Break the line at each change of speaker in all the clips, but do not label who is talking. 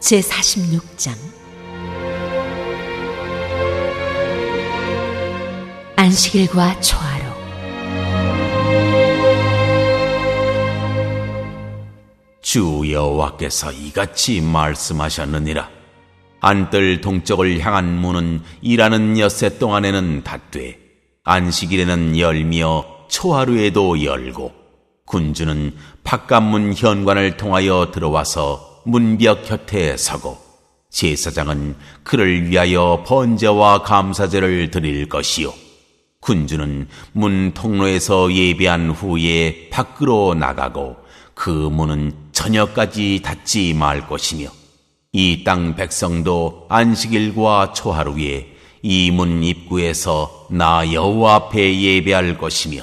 제 46장 안식일과 초하루
주 여호와께서 이같이 말씀하셨느니라. 안뜰 동쪽을 향한 문은 일하는 엿새 동안에는 닫되 안식일에는 열며 초하루에도 열고 군주는 바깥문 현관을 통하여 들어와서 문벽 곁에 서고 제사장은 그를 위하여 번제와 감사제를 드릴 것이요. 군주는 문 통로에서 예배한 후에 밖으로 나가고 그 문은 저녁까지 닫지 말 것이며 이 땅 백성도 안식일과 초하루에 이 문 입구에서 나 여호와 앞에 예배할 것이며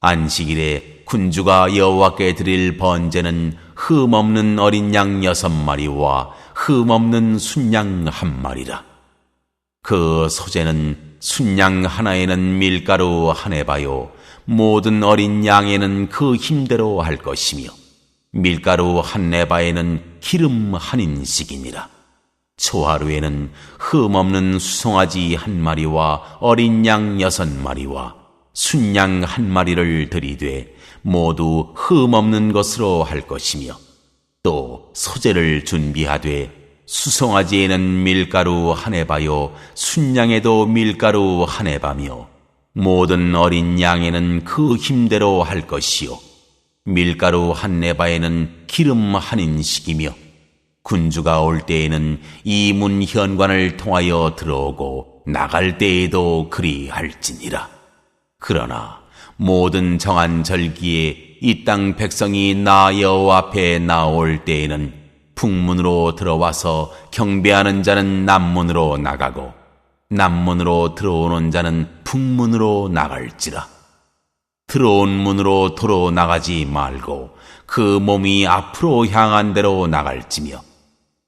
안식일에 군주가 여호와께 드릴 번제는 흠 없는 어린 양 여섯 마리와 흠 없는 순양 한 마리라. 그 소재는 순양 하나에는 밀가루 한 해바요 모든 어린 양에는 그 힘대로 할 것이며 밀가루 한 네바에는 기름 한 인씩이니라. 초하루에는 흠 없는 수송아지 한 마리와 어린 양 여섯 마리와 순양 한 마리를 들이되 모두 흠 없는 것으로 할 것이며 또 소재를 준비하되 수송아지에는 밀가루 한 해바요 순양에도 밀가루 한 해바며 모든 어린 양에는 그 힘대로 할 것이요 밀가루 한 네바에는 기름 한 인씩이며 군주가 올 때에는 이 문 현관을 통하여 들어오고 나갈 때에도 그리할지니라. 그러나 모든 정한 절기에 이 땅 백성이 나 여호와 앞에 나올 때에는 북문으로 들어와서 경배하는 자는 남문으로 나가고 남문으로 들어오는 자는 북문으로 나갈지라. 들어온 문으로 도로 나가지 말고 그 몸이 앞으로 향한 대로 나갈지며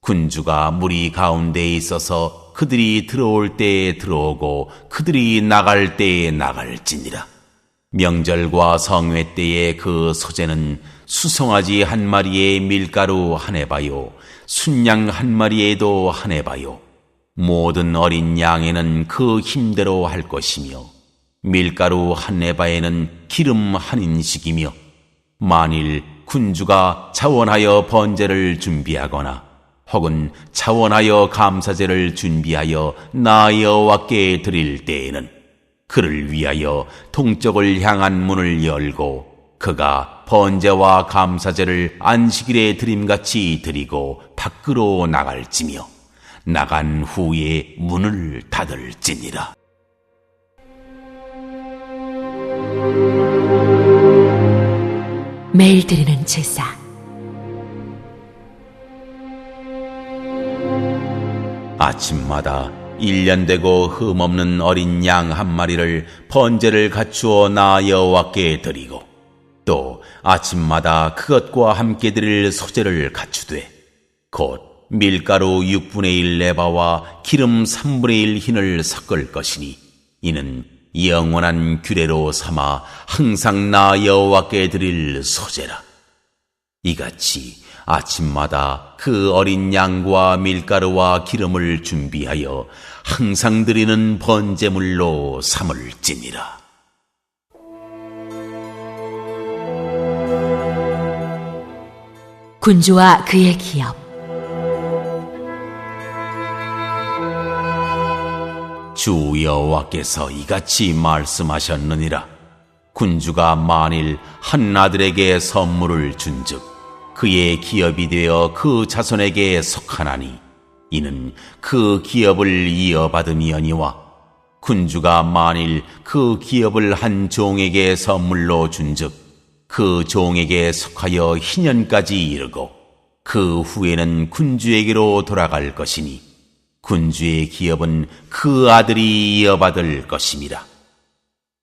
군주가 무리 가운데에 있어서 그들이 들어올 때에 들어오고 그들이 나갈 때에 나갈지니라. 명절과 성회 때에 그 소재는 수송아지 한 마리에 밀가루 한 해바요, 순양 한 마리에도 한 해바요. 모든 어린 양에는 그 힘대로 할 것이며, 밀가루 한 에바에는 기름 한 인씩이며, 만일 군주가 차원하여 번제를 준비하거나 혹은 차원하여 감사제를 준비하여 나 여호와께 드릴 때에는 그를 위하여 동쪽을 향한 문을 열고 그가 번제와 감사제를 안식일에 드림같이 드리고 밖으로 나갈지며 나간 후에 문을 닫을지니라.
매일 드리는 제사
아침마다 일년되고 흠없는 어린 양 한 마리를 번제를 갖추어 나 여호와께 드리고 또 아침마다 그것과 함께 드릴 소재를 갖추되 곧 밀가루 6분의 1 레바와 기름 3분의 1 흰을 섞을 것이니 이는 영원한 규례로 삼아 항상 나 여호와께 드릴 소재라. 이같이 아침마다 그 어린 양과 밀가루와 기름을 준비하여 항상 드리는 번제물로 삼을지니라.
군주와 그의 기업
주 여호와께서 이같이 말씀하셨느니라. 군주가 만일 한 아들에게 선물을 준즉 그의 기업이 되어 그 자손에게 속하나니 이는 그 기업을 이어받음이oni와 군주가 만일 그 기업을 한 종에게 선물로 준즉 그 종에게 속하여 희년까지 이르고 그 후에는 군주에게로 돌아갈 것이니 군주의 기업은 그 아들이 이어받을 것임이라.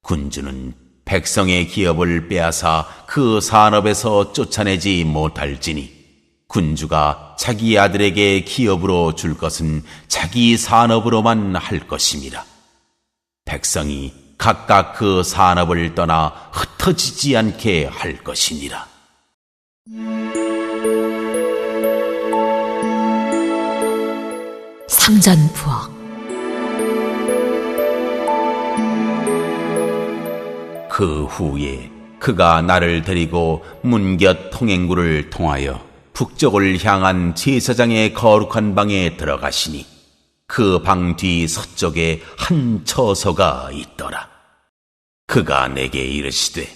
군주는 백성의 기업을 빼앗아 그 산업에서 쫓아내지 못할지니 군주가 자기 아들에게 기업으로 줄 것은 자기 산업으로만 할 것임이라. 백성이 각각 그 산업을 떠나 흩어지지 않게 할 것이니라.
성전 부엌
그 후에 그가 나를 데리고 문곁 통행구를 통하여 북쪽을 향한 제사장의 거룩한 방에 들어가시니 그 방 뒤 서쪽에 한 처소가 있더라. 그가 내게 이르시되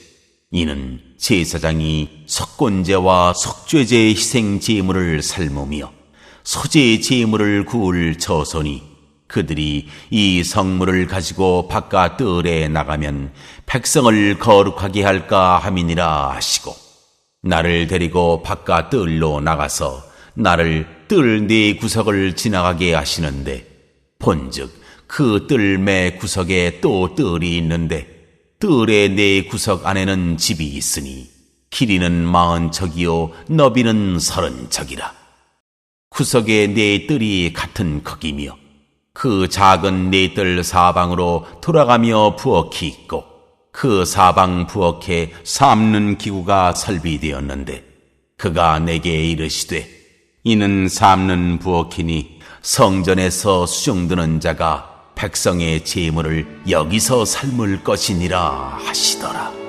이는 제사장이 석곤제와 석죄제 희생 제물을 삶으며 소재 제물을 구울 처소니 그들이 이 성물을 가지고 바깥 뜰에 나가면 백성을 거룩하게 할까 함이니라 하시고 나를 데리고 바깥 뜰로 나가서 나를 뜰 네 구석을 지나가게 하시는데 본즉 그 뜰 매 구석에 또 뜰이 있는데 뜰의 네 구석 안에는 집이 있으니 길이는 마흔 척이요 너비는 서른 척이라. 구석에 네 뜰이 같은 크기며 그 작은 네뜰 사방으로 돌아가며 부엌이 있고 그 사방 부엌에 삶는 기구가 설비되었는데 그가 내게 이르시되 이는 삶는 부엌이니 성전에서 수종드는 자가 백성의 재물을 여기서 삶을 것이니라 하시더라.